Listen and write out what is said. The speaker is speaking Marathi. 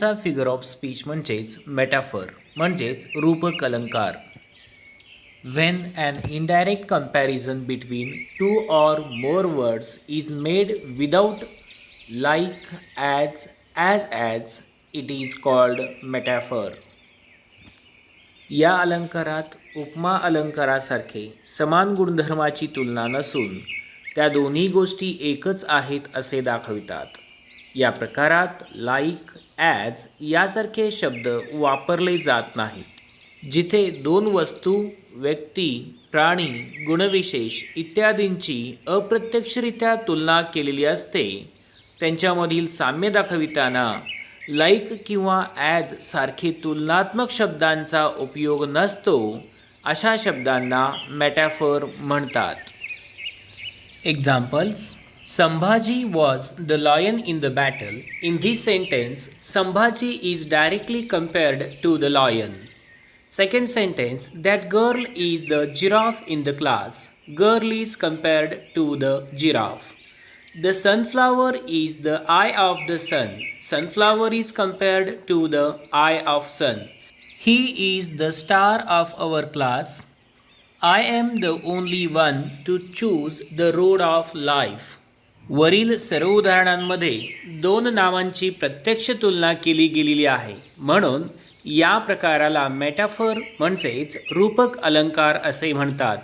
सा फिगर ऑफ स्पीच म्हणजेच मेटाफर म्हणजेच रूपकलंकार. When an indirect comparison between two or more words is made without like as as as it is called metaphor या अलंकारात उपमा अलंकारासारखे समान गुणधर्माची तुलना नसून त्या दोन्ही गोष्टी एकच आहेत असे दाखवितात. या प्रकारात लाईक ॲज यासारखे शब्द वापरले जात नाहीत. जिथे दोन वस्तू व्यक्ती प्राणी गुणविशेष इत्यादींची अप्रत्यक्षरित्या तुलना केलेली असते त्यांच्यामधील साम्य दाखविताना लाईक किंवा ॲज सारखे तुलनात्मक शब्दांचा उपयोग नसतो अशा शब्दांना मॅटॅफर म्हणतात. Examples Sambhaji was the lion in the battle. In this sentence, Sambhaji is directly compared to the lion. Second sentence, that girl is the giraffe in the class. Girl is compared to the giraffe. The sunflower is the eye of the sun. Sunflower is compared to the eye of sun. He is the star of our class. I am the only one to choose the road of life. वरील सर्व उदाहरणांमध्ये दोन नावांची प्रत्यक्ष तुलना केली गेलेली आहे. म्हणून या प्रकाराला मेटाफर म्हणजेच रूपक अलंकार असे म्हणतात.